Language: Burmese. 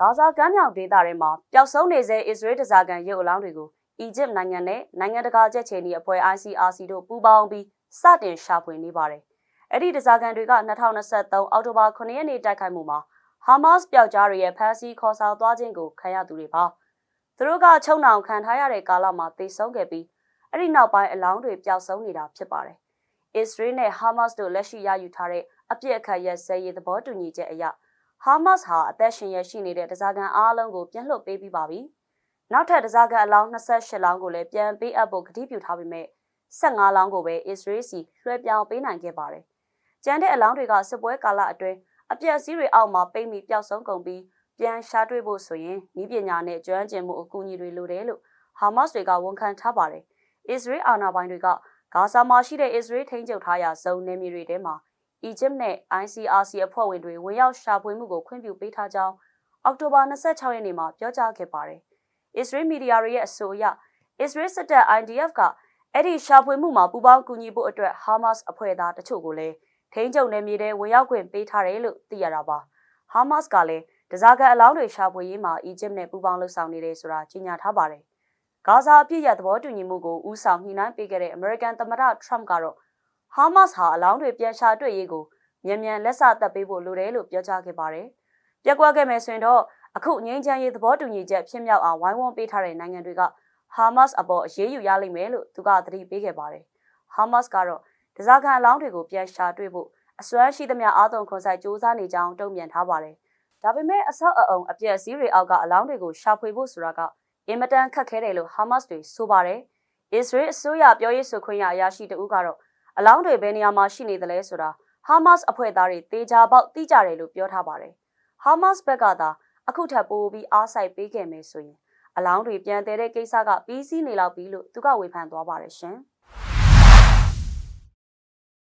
ဂါဇာကမ်းမြောင်ဒေသထဲမှာပျောက်ဆုံးနေစေအစ္စရေးတစားကန်ရုပ်အလောင်းတွေကိုအီဂျစ်နိုင်ငံနဲ့နိုင်ငံတကာကြက်ချေနီအဖွဲ့ ICRC တို့ပူးပေါင်းပြီးစတင်ရှာဖွေနေပါတယ်။အဲ့ဒီတစားကန်တွေက2023အောက်တိုဘာ9ရက်နေ့တိုက်ခိုက်မှုမှာဟာမတ်စ်ပျောက်ကြားတွေရဲ့ဖမ်းဆီးခေါ်ဆောင်သွားခြင်းကိုခံရသူတွေပါ။သူတို့ကချုံနှောင်ခံထားရတဲ့ကာလမှာသေဆုံးခဲ့ပြီးအဲ့ဒီနောက်ပိုင်းအလောင်းတွေပျောက်ဆုံးနေတာဖြစ်ပါတယ်။အစ္စရေးနဲ့ဟာမတ်စ်တို့လက်ရှိရယူထားတဲ့အပြစ်အခတ်ရဲ့ဇဲရေးသဘောတူညီချက်အရ ဟာမတ်စ်ဟာအသက်ရှင်ရရှိနေတဲ့တစားကန်အားလုံးကိုပြန်လွှတ်ပေးပြီးပါပြီ။နောက်ထပ်တစားကန်အလောင်း28လောင်းကိုလည်းပြန်ပေးအပ်ဖို့ကတိပြုထားပေမဲ့15လောင်းကိုပဲအစ္စရေးစီလွှဲပြောင်းပေးနိုင်ခဲ့ပါတယ်။ကျန်တဲ့အလောင်းတွေကစစ်ပွဲကာလအတွင်းအပြက်အစည်းတွေအောက်မှာပိတ်မိပျောက်ဆုံးကုန်ပြီးပြန်ရှာတွေ့ဖို့ဆိုရင်ဤပညာနဲ့ကျွမ်းကျင်မှုအကူအညီတွေလိုတယ်လို့ဟာမတ်စ်တွေကဝန်ခံထားပါတယ်။အစ္စရေးအာဏာပိုင်တွေကဂါဇာမှာရှိတဲ့အစ္စရေးထိန်းချုပ်ထားရာဇုံနယ်မြေတွေထဲမှာ အီဂျစ်နဲ့ ICRC အဖွဲ့ဝင်တွေဝင်ရောက်ရှာဖွေမှုကိုခွင့်ပြုပေးထားကြောင်းအောက်တိုဘာ26ရက်နေ့မှာပြောကြားခဲ့ပါတယ်။အစ္စရေးမီဒီယာတွေရဲ့အဆိုအရအစ္စရေးစစ်တပ် IDF ကအဲ့ဒီရှာဖွေမှုမှာပူးပေါင်းကူညီဖို့အတွက်ဟာမတ်စ်အဖွဲ့သားတချို့ကိုလည်းထိန်းချုပ်နယ်မြေထဲဝင်ရောက်ခွင့်ပေးထားတယ်လို့သိရတာပါ။ဟာမတ်စ်ကလည်းတစားကန်အလောင်းတွေရှာဖွေရေးမှာအီဂျစ်နဲ့ပူးပေါင်းလှုပ်ဆောင်နေတယ်ဆိုတာကြေညာထားပါတယ်။ဂါဇာအပြစ်ရသဘောတူညီမှုကိုဦးဆောင်ညှိနှိုင်းပေးခဲ့တဲ့အမေရိကန်သမ္မတထရမ့်ကတော့ ဟာမတ်စ်ဟာအလောင်းတွေပြန်ရှာတွေ့ရေးကိုမြန်မြန်လက်စသက်ပေးဖို့လိုတယ်လို့ပြောကြားခဲ့ပါတယ်။ပြက်ကွက်ခဲ့မယ်ဆိုရင်တော့အခုငင်းချမ်းရေးသဘောတူညီချက်ဖြစ်မြောက်အောင်ဝိုင်းဝန်းပေးထားတဲ့နိုင်ငံတွေကဟာမတ်စ်အပေါ်အရေးယူရလိမ့်မယ်လို့သူကသတိပေးခဲ့ပါတယ်။ဟာမတ်စ်ကတော့ဒဇာကန်အလောင်းတွေကိုပြန်ရှာတွေ့ဖို့အစွမ်းရှိသမျှအားသုံးခွန်ဆိုင်စ조사နေကြောင်းတုံ့ပြန်ထားပါတယ်။ဒါပေမဲ့အဆောက်အအုံအပြည့်အစည်းတွေအောက်ကအလောင်းတွေကိုရှာဖွေဖို့ဆိုတာကအင်မတန်ခက်ခဲတယ်လို့ဟာမတ်စ်တွေဆိုပါတယ်။အစ္စရေးအစိုးရပြောရေးဆိုခွင့်ရအရာရှိတဦးကတော့ အလောင်းတွေဘယ်နေရာမှာရှိနေသလဲဆိုတာဟာမတ်စ်အဖွဲ့သားတွေတေချာပေါက်သိကြတယ်လို့ပြောထားပါတယ်။ဟာမတ်စ်ဘက်ကသာအခုထပ်ပိုးပြီးအားစိုက်ပေးခဲ့မယ်ဆိုရင်အလောင်းတွေပြန်တဲတဲ့ကိစ္စကပြီးစီးနေလောက်ပြီလို့သူကဝေဖန်သွားပါတယ်ရှင်။